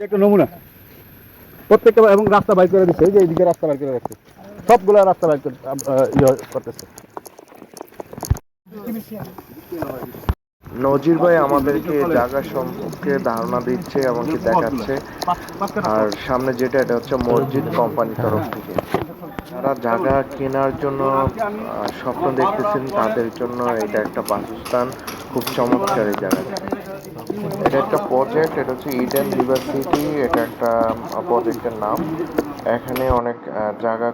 একটা নমুনা। প্রত্যেকটা এবং রাস্তা বাইর করে দিচ্ছে যে এইদিকে রাস্তা বাইর করে রাখছে। সবগুলো রাস্তা বাইর করে ইয়ে করতেছে। নজির ভাই আমাদেরকে জায়গা সম্পর্কে ধারণা দিচ্ছে এমনকি দেখাচ্ছে। আর সামনে যেটা, এটা হচ্ছে মসজিদ কোম্পানির তরফ থেকে। যারা জায়গা কেনার জন্য স্বপ্ন দেখতেছেন, তাদের জন্য এটা একটা বাসস্থান। খুব চমৎকার এই জায়গাটা। এটা একটা প্রজেক্ট এটা হচ্ছে ইডেন ইউনিভার্সিটি এটা একটা প্রজেক্টের নাম। এখানে অনেক জায়গা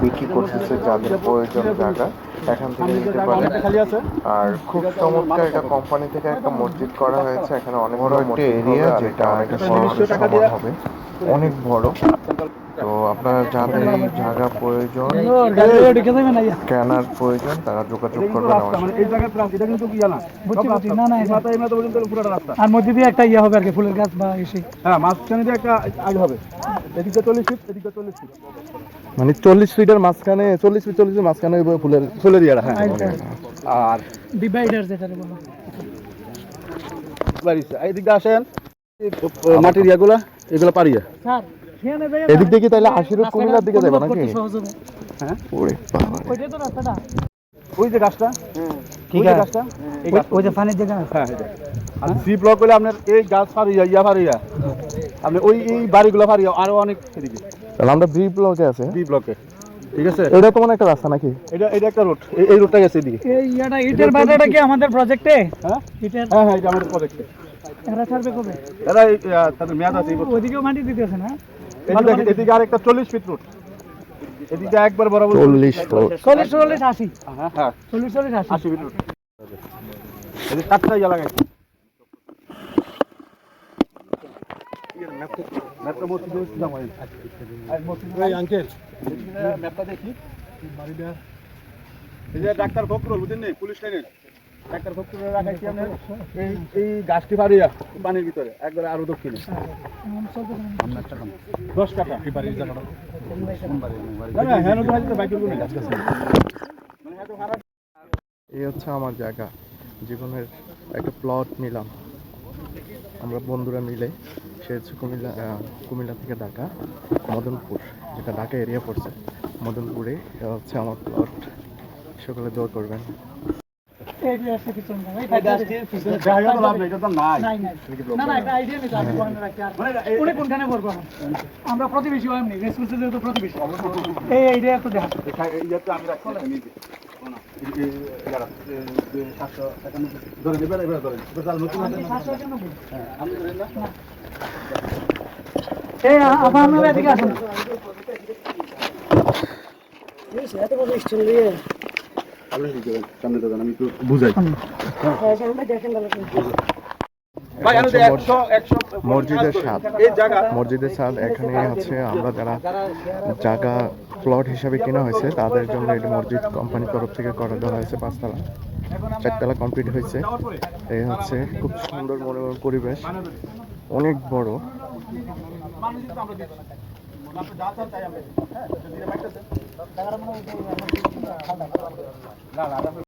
বিক্রি করতেছে যাদের প্রয়োজন জায়গা এখান থেকে নিতে পারে। আর খুব চমৎকার একটা কোম্পানি থেকে একটা মসজিদ করা হয়েছে। এখানে অনেক বড় একটা এরিয়া যেটা অনেক সমান হবে। অনেক বড়। তো আপনার যাদের এই জায়গা প্রয়োজন কেনার প্রয়োজন তারা যোগাযোগ করবেন আমার মানে এই জায়গার রাস্তা এটা কিন্তু কি জানা? বুঝছি, বুঝছি। না, না, এটা- এই মাথা পর্যন্ত পুরোটা রাস্তা। আর মধ্যে দিয়ে একটা ইয়ে হবে আর কি ফুলের গাছ বা এসে হ্যাঁ মাঝখানে একটা আগে হবে। এদিকে চল্লিশ ফিট এদিকে চল্লিশ ফিট মানে চল্লিশ ফিটের মাঝখানে চল্লিশ ফিট চল্লিশ মাঝখানে ফুলের ফুলের ইয়ারা হ্যাঁ। আর ডিভাইডার যেটা বলো। এদিকে আসেন। এই মাটির ইয়াগুলা এগুলো পারিয়ে স্যার এদিক দিয়ে কি তাহলে আশির কুমিল্লার দিকে যাবে নাকি? সহজ ওরে বাবা ওইটাই তো রাস্তাটা। ওই যে গাছটা? ঠিক আছে গাছটা এই গাছ ওই যে পানির জায়গা হ্যাঁ আর সি ব্লক হলে আপনার এই গাছ ফারিয়া ইয়া ফারিয়া আপনি ওই এই বাড়িগুলো ফারিয়া আরও অনেক এদিকে। তাহলে আমরা বি ব্লকে আছে। বি ব্লকে। ঠিক আছে? এটা তো মানে একটা রাস্তা নাকি? এটা এটা একটা রোড এই রোডটা গেছে এদিকে। এই ইয়াটা ইটের বাজারটা কি আমাদের প্রজেক্টে হ্যাঁ? ইটের হ্যাঁ হ্যাঁ এটা আমাদের প্রজেক্টে এরা ছাড়বে কবে? এরা তাদের মেয়াদ আছে এই ওইদিকেও মাটি দিতেছে না? এদিকে এদিকে আরেকটা চল্লিশ ফিট রোড এদিকে একবার বরাবর চল্লিশ ফুট চল্লিশ চল্লিশ আশি। হ্যাঁ হ্যাঁ। চল্লিশ চল্লিশ আশি। আশি ফিট রোড এদিকে চারটা ইয়া হ্যাঁ এই হচ্ছে আমার জায়গা। জীবনের একটা প্লট নিলাম। আমরা বন্ধুরা মিলে। হচ্ছে কুমিল্লা কুমিল্লা থেকে ঢাকা মদনপুর যেটা ঢাকা এরিয়া পড়ছে। মদনপুরে এটা হচ্ছে আমার প্লট সকলে দৌড় করবেন। এই যে আছে পিছন ভাই এই গাছটির পিছনে জায়গা তো লাভ নেই এটা তো নাই নাই নাই না না একটা আইডিয়া নেই আমি বন্ধ রাখতে আর উনি কোনখানে করব আমরা প্রতিবেশী হয় যেহেতু প্রতিবেশী এই আইডিয়া তো দেখা আমি না ধরে এবার ধরেন নতুন হ্যাঁ আপনি ধরেন না মসজিদের স্বাদ। মসজিদের স্বাদ এখানে হচ্ছে আমরা যারা জায়গা প্লট হিসাবে কেনা হয়েছে তাদের জন্য এটা মসজিদ কোম্পানির তরফ থেকে করে দেওয়া হয়েছে পাঁচতলা। চারতলা কমপ্লিট হয়েছে। এই হচ্ছে খুব সুন্দর মনোরম পরিবেশ। অনেক বড়। না